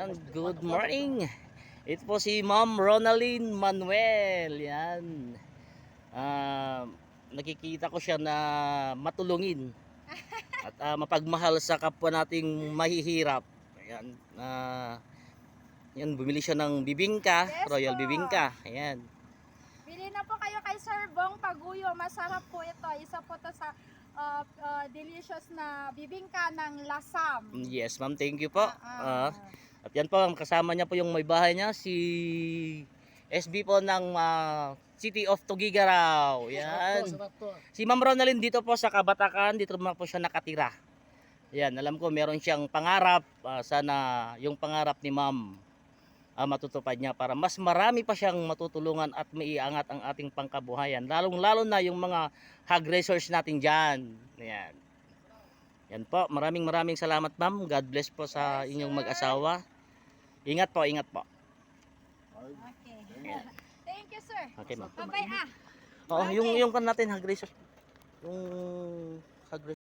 Yan, good morning. Ito po si Ma'am Ronaldine Manuel. Yan. Ah, nakikita ko siya na matulungin at ah, mapagmahal sa kapwa nating mahihirap. Ayan. ah, yan, bumili siya ng bibingka, Yes royal po. bibingka. Ayan. Bili na po kayo kay Sir Bong Paguyo. Masarap po ito. Isa po to sa uh, uh, delicious na bibingka ng lasam. Yes, ma'am. Thank you po. Ah, Ah, At yan po, kasama niya po yung may bahay niya, si SB po ng ah, City of Tugigaraw. Yan. Si Ma'am Ronaldin dito po sa Kabatakan, dito naman po siya nakatira. Yan, alam ko meron siyang pangarap. ah, sana yung pangarap ni Ma'am ah, matutupad niya para mas marami pa siyang matutulungan at maiangat ang ating pangkabuhayan. Lalong lalo na yung mga hog racers natin dyan. Yan. Yan po, maraming maraming salamat ma'am. God bless po sa inyong mag-asawa. Ingat po, ingat po. Okay. Thank you, sir. Okay ma'am. Bye-bye ah. Oo, yung Okay. yung kan natin racers. Yung hog